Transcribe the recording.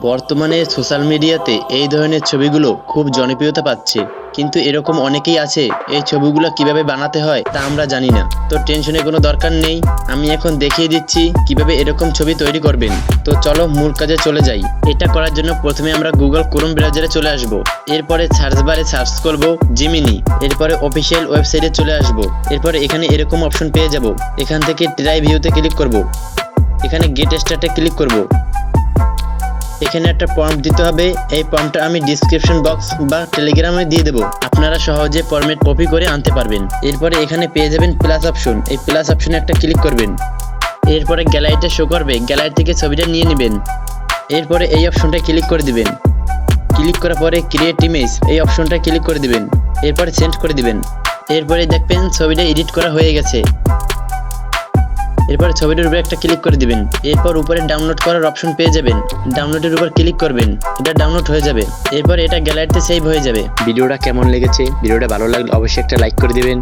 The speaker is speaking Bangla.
বর্তমানে সোশ্যাল মিডিয়াতে এই ধরনের ছবিগুলো খুব জনপ্রিয়তা পাচ্ছে। কিন্তু এরকম অনেকেই আছে, এই ছবিগুলো কীভাবে বানাতে হয় তা আমরা জানি না। তো টেনশনের কোনো দরকার নেই, আমি এখন দেখিয়ে দিচ্ছি কীভাবে এরকম ছবি তৈরি করবেন। তো চলো মূল কাজে চলে যাই। এটা করার জন্য প্রথমে আমরা গুগল ক্রোম ব্রাউজারে চলে আসব। এরপরে সার্চ বারে সার্চ করব জিমিনি এরপরে অফিসিয়াল ওয়েবসাইটে চলে আসব। এরপরে এখানে এরকম অপশন পেয়ে যাব। এখান থেকে ট্রাই ভিউতে ক্লিক করব। এখানে গেট স্টার্টে ক্লিক করব। এখানে একটা প্রম্পট দিতে হবে। এই প্রম্পটটা আমি ডিসক্রিপশন বক্স বা টেলিগ্রামে দিয়ে দেবো। আপনারা সহজে ফরম্যাট কপি করে আনতে পারবেন। এরপরে এখানে পেয়ে যাবেন প্লাস অপশন এই প্লাস অপশনে একটা ক্লিক করবেন। এরপরে গ্যালারিতে শো করবে। গ্যালারি থেকে ছবিটা নিয়ে নেবেন। এরপরে এই অপশনটা ক্লিক করে দিবেন। ক্লিক করার পরে ক্রিয়েট ইমেজ এই অপশনটা ক্লিক করে দিবেন। এরপরে সেন্ড করে দিবেন। এরপরে দেখবেন ছবিটা এডিট করা হয়ে গেছে। এরপর ছবিটির উপরে একটা ক্লিক করে দিবেন। এরপর উপরে ডাউনলোড করার অপশন পেয়ে যাবেন। ডাউনলোডের উপর ক্লিক করবেন। এটা ডাউনলোড হয়ে যাবে। এরপর এটা গ্যালারিতে সেভ হয়ে যাবে। ভিডিওটা কেমন লেগেছে? ভিডিওটা ভালো লাগলে অবশ্যই একটা লাইক করে দিবেন।